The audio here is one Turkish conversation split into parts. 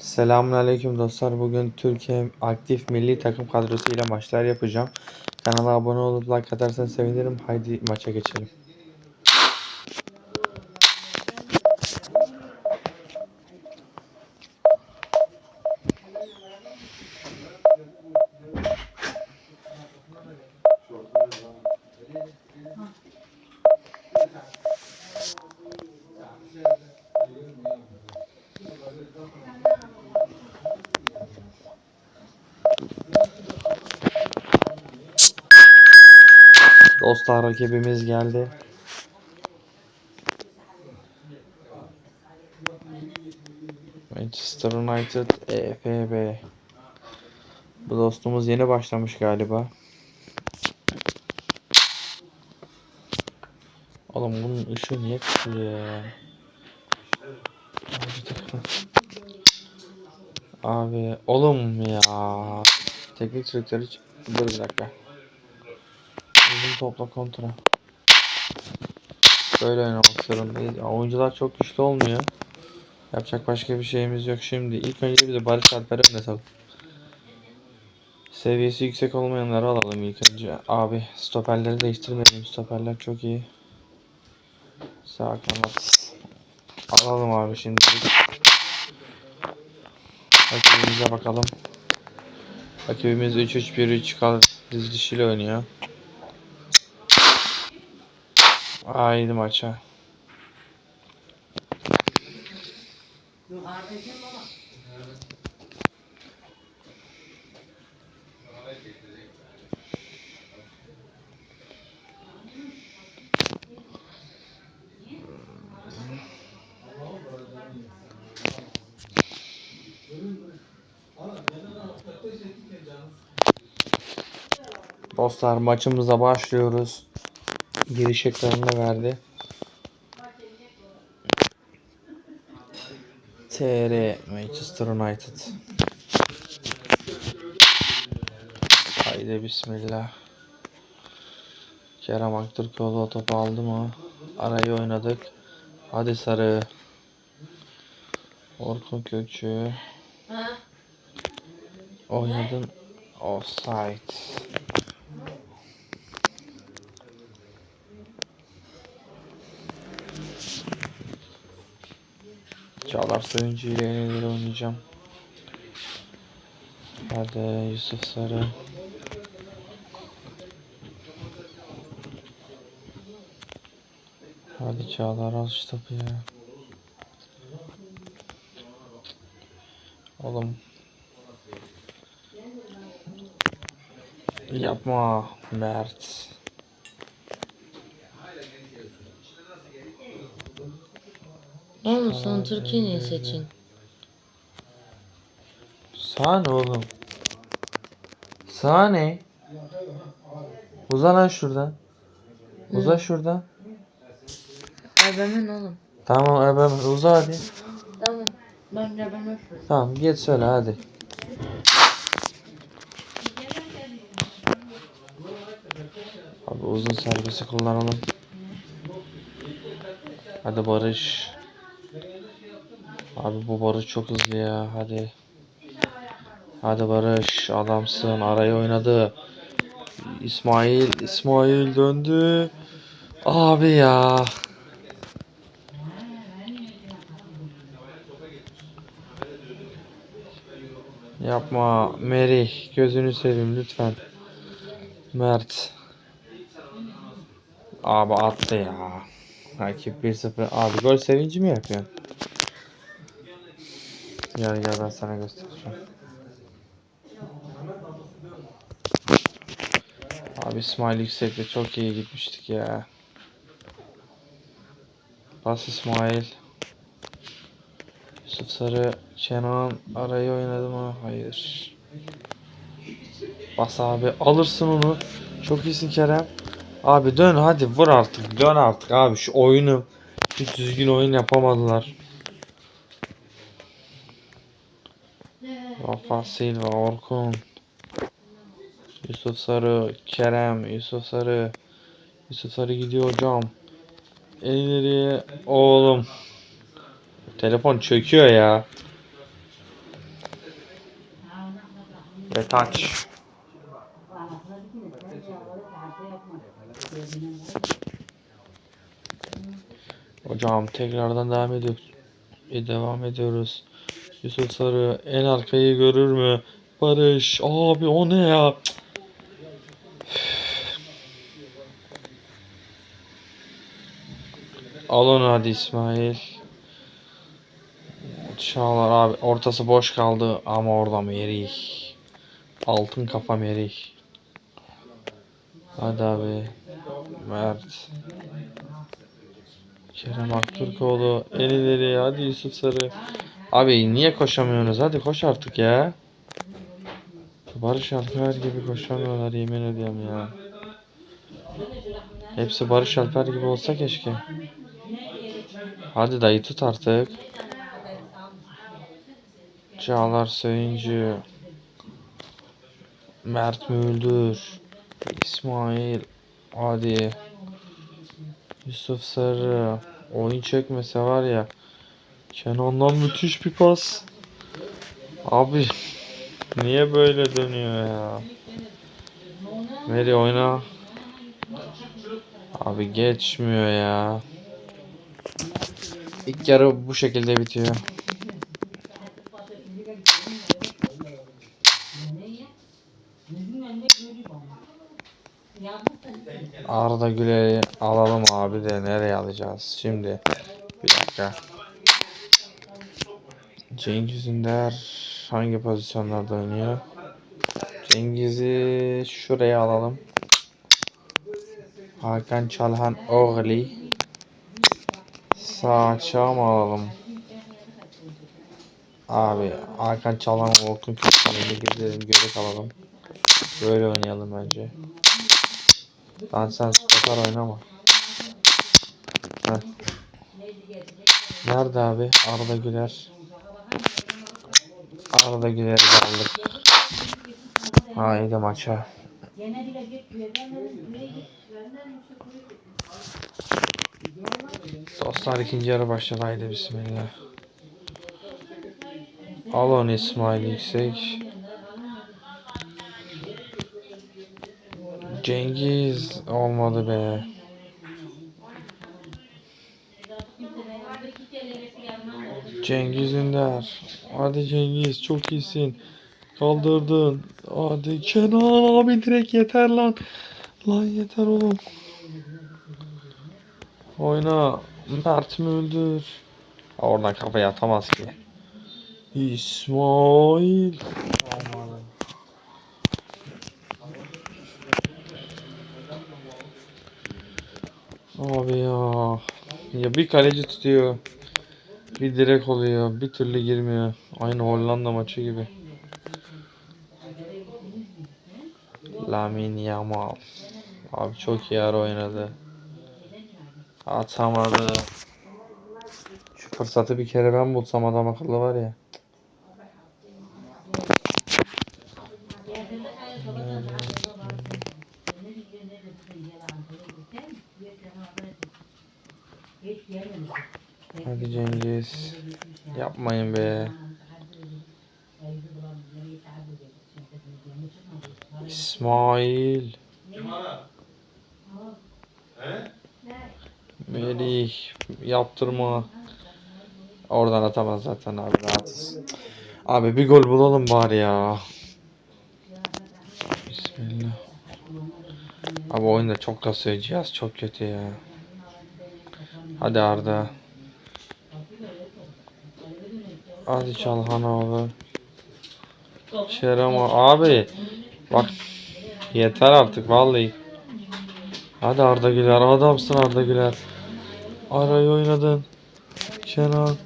Selamünaleyküm dostlar. Bugün Türkiye aktif milli takım kadrosuyla maçlar yapacağım. Kanala abone olup like atarsanız sevinirim. Haydi maça geçelim. Dostlar rakibimiz geldi. Manchester United EFB. Bu dostumuz yeni başlamış galiba. Oğlum bunun ışığı niye kısılıyor? Abi, oğlum ya. Teknik direktörü dur bir dakika. Uzun topla kontra. Böyle oynamak zorundayız. Ya, oyuncular çok güçlü olmuyor. Yapacak başka bir şeyimiz yok şimdi. İlk önce bir de Barış Alper'i oynatalım. Seviyesi yüksek olmayanları alalım ilk önce. Abi stoperleri değiştirmeyelim. Stoperler çok iyi. Sağ kanat. Alalım abi şimdi. Rakibimize bakalım. Rakibimiz 3-3-1-3 kal dizilişiyle oynuyor. Haydi maça. Dostlar maçımıza başlıyoruz. Giriş ekranını verdi. TR Manchester United. Haydi bismillah. Kerem Aktürkoğlu o topu aldı mı? Arayı oynadık. Hadi sarı. Orkun Kökçü. Oynadın. Offside. Çağlar Sayıncı ile yenileri oynayacağım. Hadi Yusuf Sarı. Hadi Çağlar al şu topu ya. Oğlum. Yapma Mert. Oğlum sen Türkiye'yi seçin. Sahne oğlum. Sahne. Uzan lan şuradan. Uza şuradan. Ebemin oğlum. Tamam ebem uza hadi. Tamam. Ben de ben öpüyorum. Tamam git söyle hadi. Abi uzun servisi kullanalım. Hadi Barış. Abi bu Barış çok hızlı ya hadi. Hadi Barış adamsın arayı oynadı. İsmail İsmail döndü. Abi ya. Yapma Mary gözünü seveyim lütfen. Mert. Abi attı ya. Rakip 1-0. Abi gol sevinci mi yapıyorsun? Gel gel ben sana göstereceğim. Abi İsmail Yüksek'le çok iyi gitmiştik ya. Bas İsmail. Yusuf Sarı Kenan arayı oynadı mı? Hayır. Bas abi alırsın onu. Çok iyisin Kerem. Abi dön hadi vur artık. Dön artık abi şu oyunu. Hiç düzgün oyun yapamadılar. Rafa Silva, Orkun. Yusuf Sarı, Kerem, Yusuf Sarı. Yusuf Sarı gidiyor hocam. En oğlum. Telefon çöküyor ya. Ve taç. Hocam tekrardan devam ediyoruz. E, devam ediyoruz. Yusuf Sarı en arkayı görür mü? Barış abi o ne ya? Al onu hadi İsmail. Çağlar abi ortası boş kaldı ama orada Merih. Altın kafa Merih. Hadi abi. Mert. Kerem Aktürkoğlu en ileri hadi Yusuf Sarı. Abi niye koşamıyorsunuz? Hadi koş artık ya. Barış Alper gibi koşamıyorlar yemin ediyorum ya. Hepsi Barış Alper gibi olsa keşke. Hadi dayı tut artık. Çağlar Söyüncü. Mert Müldür. İsmail. Hadi. Yusuf Sarı. Oyun çekmese var ya. Kenan'dan müthiş bir pas. Abi niye böyle dönüyor ya? Meri oyna. Abi geçmiyor ya. İlk yarı bu şekilde bitiyor. Arda Güler'i alalım abi de nereye alacağız? Şimdi bir dakika. Cengiz Ünder hangi pozisyonlarda oynuyor? Cengiz'i şuraya alalım. Hakan Çalhan Oğli. Sağ açığa mı alalım? Abi Hakan Çalhan Orkun Kökkan'ı gidelim göbek alalım. Böyle oynayalım bence. Lan sen stoper oynama. Heh. Nerede abi? Arda Güler. Arda Güler'i de aldık. Haydi maça. Dostlar ikinci yarı başladı. Haydi bismillah. Al onu İsmail Yüksek. Cengiz olmadı be. Cengiz Ünder. Hadi Cengiz çok iyisin. Kaldırdın. Hadi Kenan abi direkt yeter lan. Lan yeter oğlum. Oyna. Mert Müldür. Oradan kafaya atamaz ki. İsmail. Abi ya. Ya bir kaleci tutuyor. Bir direk oluyor. Bir türlü girmiyor. Aynı Hollanda maçı gibi. Lamine Yamal. Abi çok iyi ara oynadı. Atamadı. Şu fırsatı bir kere ben bulsam adam akıllı var ya. Hadi Cengiz. Yapmayın be. İsmail. Melih. Yaptırma. Oradan atamaz zaten abi rahatız. Abi bir gol bulalım bari ya. Bismillah. Abi oyunda çok kasıyor cihaz çok kötü ya. Hadi Arda. Hadi Çalhan abi. Şerem abi. Bak yeter artık vallahi. Hadi Arda Güler adamsın Arda Güler. Arayı oynadın. Kenan.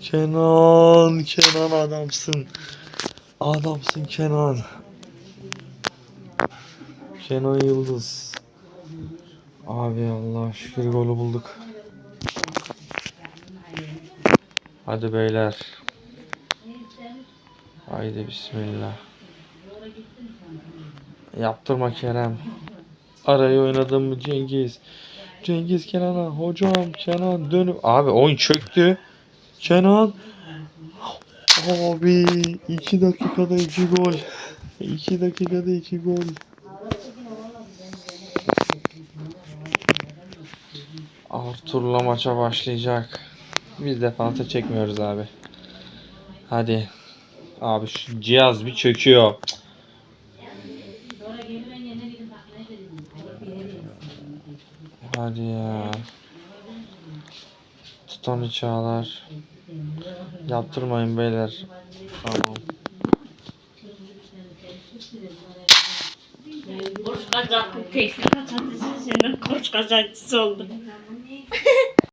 Kenan. Kenan adamsın. Adamsın Kenan. Kenan Yıldız. Abi Allah şükür golü bulduk. Hadi beyler. Haydi bismillah. Yaptırma Kerem. Arayı oynadın mı Cengiz? Cengiz Kenan'a. Hocam Kenan dönüp. Abi oyun çöktü. Kenan. Abi 2 dakikada 2 gol. 2 dakikada 2 gol. Arthur'la maça başlayacak. Biz defansa çekmiyoruz abi. Hadi. Abi şu cihaz bir çöküyor. Hadi ya. Tony Çağlar. Yaptırmayın beyler. Tamam. Koç kazaklı tekstil kaçatıcı senin koç kazakçısı oldu.